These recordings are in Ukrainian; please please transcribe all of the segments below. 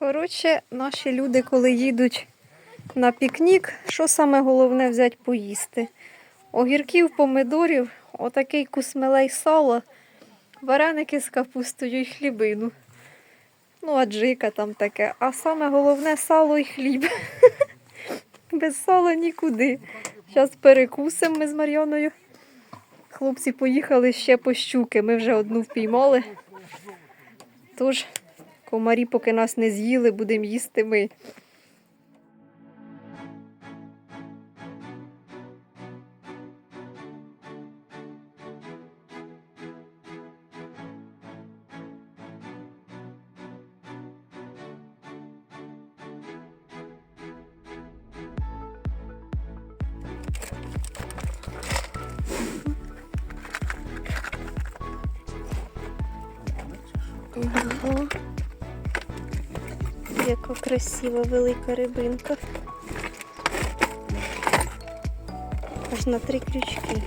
Коротше, наші люди, коли їдуть на пікнік, що саме головне взяти поїсти? Огірків, помидорів, отакий кусмелей сала, вареники з капустою і хлібину. Ну, аджика там таке. А саме головне сало і хліб. Без сала нікуди. Зараз перекусимо ми з Мар'яною. Хлопці поїхали ще по щуки. Ми вже одну впіймали. Тож, комарі, поки нас не з'їли, будемо їсти ми. Ого. Яка красива велика рибинка. Аж на три крючки.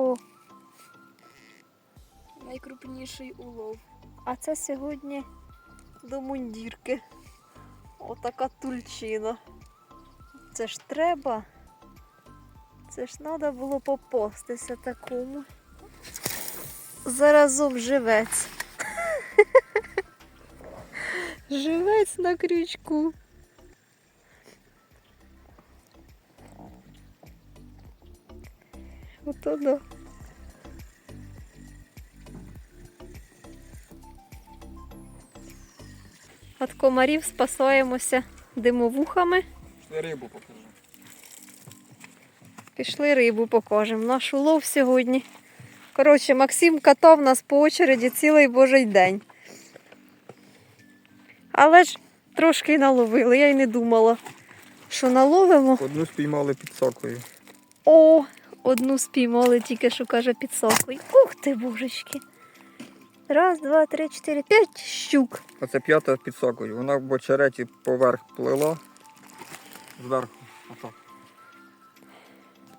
О, Найкрупніший улов. а це сьогодні до мундірки. Отака тульчина. Це ж треба. Це ж треба було попастися такому. Заразом живець. Живець на крючку. Ото да. Від комарів спасаємося димовухами. Рибу покажу. Пішли рибу покажемо. Наш улов сьогодні. Коротше, Максим катав нас по очереді цілий божий день. Але ж трошки наловили. Я й не думала, що наловимо. Одну спіймали під сокою. О, одну спіймали тільки що каже під. Ух ти, божечки. Раз, два, три, чотири, п'ять щук. Оце п'ята під сокою. Вона в очереті поверх плила. Зверху. Отак.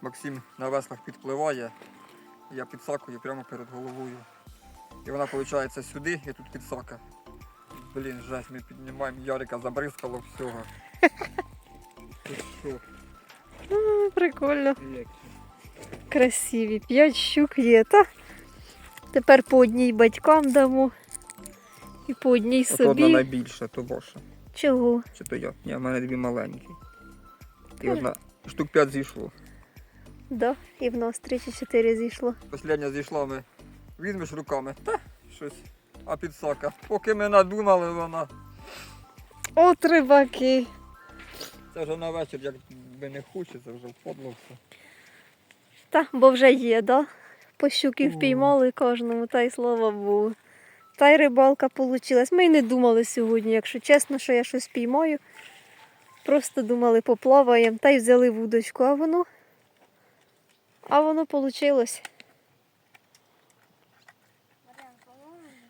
Максим на веслах підпливає. Я під сакою прямо перед головою. І вона, виходить, сюди і тут під сака. Блін, жесть, ми піднімаємо Ярика, забризкало всього. Прикольно. Красиві. П'ять щук є. Та тепер по одній батькам дамо. І по одній От одна собі. найбільша, то ваша. Чого? Чи то я? Ні, в мене дві маленькі. І Та- одна штук п'ять зійшло. Да, і в нас три чи чотири зійшло. Послідня зійшла ми. Візьмеш руками. Та щось. А підсака. Поки ми надумали, вона. От рибаки. Це вже на вечір, як би не хочеться, вже впадло все. Та, бо вже є, да? по щуки О. впіймали кожному, та й слава Богу. Та й рибалка получилась. Ми й не думали сьогодні, якщо чесно, що я щось піймаю. Просто думали, поплаваємо та й взяли вудочку, а воно. А воно получилось.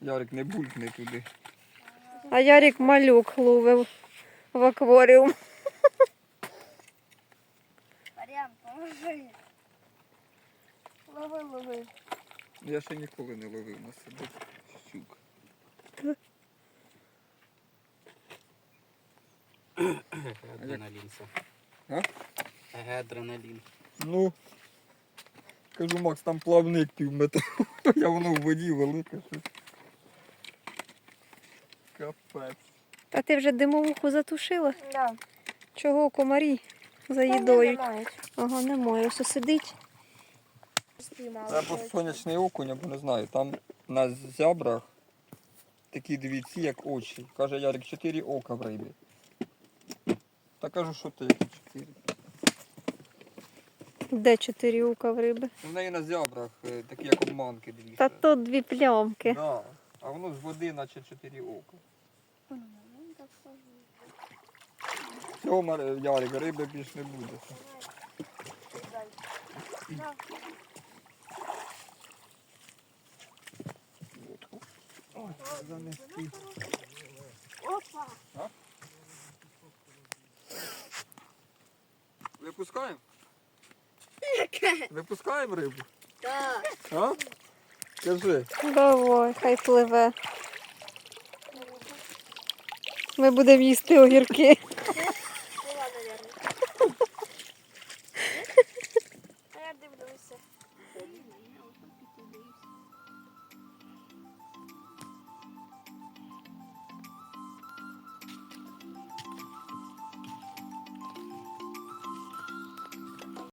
Ярик, не булькни туди. А Ярик малюк ловив в акваріум. Мар'ян, поможи. Лови, лови. Я ще ніколи не ловив на себе щук. Адреналін. це. А? Еге, адреналін. Ну, кажу, Макс, там плавник пів метра. Я воно в воді велике щось. Капець. А ти вже димовуху затушила? Да. Чого комарі заїдають? Ага, немає. Ось сидить. Це або сонячний окунь, або не знаю. Там на зябрах такі дивіться, як очі. Каже Ярик, чотири ока в рибі. Та кажу, що ти які чотири. Де чотири ока в риби? У неї на зябрах е, такі як обманки дивіться. Та то дві плямки. Да. А воно з води, наче чотири ока. Все, Мар- Ярик, риби більш не буде. Занести. Опа. Випускаємо? Випускаємо рибу? Так. А? Кажи. Давай, хай пливе. Ми будемо їсти огірки.